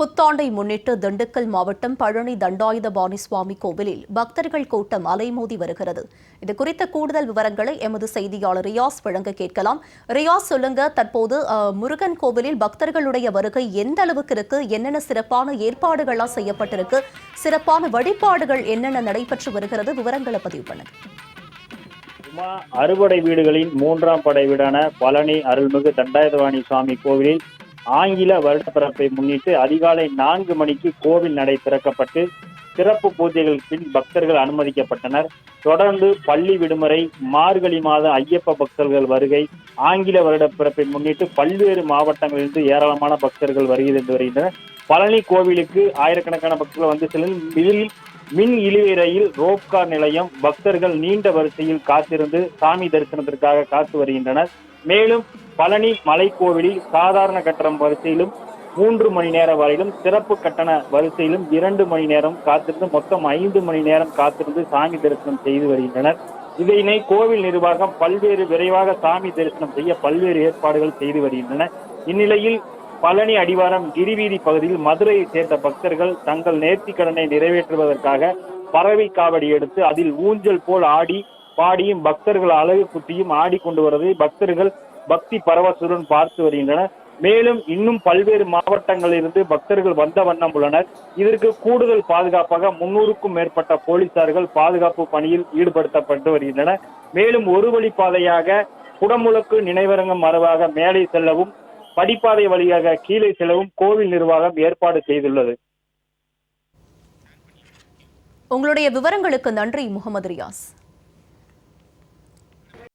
புத்தாண்டை முன்னிட்டு திண்டுக்கல் மாவட்டம் பழனி தண்டாயுதபாணி சுவாமி கோவிலில் பக்தர்கள் கூட்டம் அலைமோதி வருகிறது. இது குறித்த கூடுதல் விவரங்களை எமது செய்தியாளர் ரியாஸ் வழங்க கேட்கலாம். ரியாஸ் சொல்லுங்க தற்போது முருகன் கோவிலில் பக்தர்களுடைய வருகை எந்த அளவுக்கு இருக்கு? என்னென்ன சிறப்பான ஏற்பாடுகள்லாம் செய்யப்பட்டிருக்கு? சிறப்பான வழிபாடுகள் என்னென்ன நடைபெற்று வருகிறது? விவரங்களை பதிவு பண்ணுங்க. அறுபடை வீடுகளின் மூன்றாம் படை வீடான பழனி அருள்மிகு தண்டாயுதவாணி சுவாமி கோவிலில் ஆங்கில வருடப்பிறப்பை முன்னிட்டு அதிகாலை நான்கு மணிக்கு கோவில் நடை திறக்கப்பட்டு சிறப்பு பூஜைகள் பின் பக்தர்கள் அனுமதிக்கப்பட்டனர். தொடர்ந்து பள்ளி விடுமுறை மார்கழி மாத ஐயப்ப பக்தர்கள் வருகை ஆங்கில வருடப்பிறப்பை முன்னிட்டு பல்வேறு மாவட்டங்களிலிருந்து ஏராளமான பக்தர்கள் வருகை தந்து வருகின்றனர். பழனி கோவிலுக்கு ஆயிரக்கணக்கான பக்தர்கள் வந்து செல்லும் இதில் மின் இழுவிரையில் ரோப்கார் நிலையம் பக்தர்கள் நீண்ட வரிசையில் காத்திருந்து சாமி தரிசனத்திற்காக காத்து வருகின்றனர். மேலும் பழனி மலைக்கோவிலில் சாதாரண கட்டணம் வரிசையிலும் மூன்று மணி நேர வரையிலும் சிறப்பு கட்டண வரிசையிலும் இரண்டு மணி நேரம் காத்திருந்து மொத்தம் ஐந்து மணி நேரம் காத்திருந்து சாமி தரிசனம் செய்து வருகின்றனர். இதனை கோவில் நிர்வாகம் பல்வேறு விரைவாக சாமி தரிசனம் செய்ய பல்வேறு ஏற்பாடுகள் செய்து வருகின்றன. இந்நிலையில் பழனி அடிவாரம் கிரிவீதி பகுதியில் மதுரையை சேர்ந்த பக்தர்கள் தங்கள் நேர்த்திக் கடனை நிறைவேற்றுவதற்காக பறவை காவடி எடுத்து அதில் ஊஞ்சல் போல் ஆடி பாடியும் பக்தர்கள் அழகு குத்தியும் ஆடிக்கொண்டு வருவதை பக்தர்கள் பக்தி பரவசுடன் பார்த்து வருகின்றனர் மேலும் இன்னும் பல்வேறு மாவட்டங்களிலிருந்து பக்தர்கள் வந்த வண்ணம் உள்ளனர். இதற்கு கூடுதல் பாதுகாப்பாக முன்னூறுக்கும் மேற்பட்ட போலீசார்கள் பாதுகாப்பு பணியில் ஈடுபடுத்தப்பட்டு வருகின்றனர் மேலும் ஒரு வழி பாதையாக குடமுழுக்கு நினைவரங்கம் மரபாக மேலே செல்லவும் படிப்பாதை வழியாக கீழே செல்லவும் கோவில் நிர்வாகம் ஏற்பாடு செய்துள்ளது. உங்களுடைய விவரங்களுக்கு நன்றி முகமது ரியாஸ்.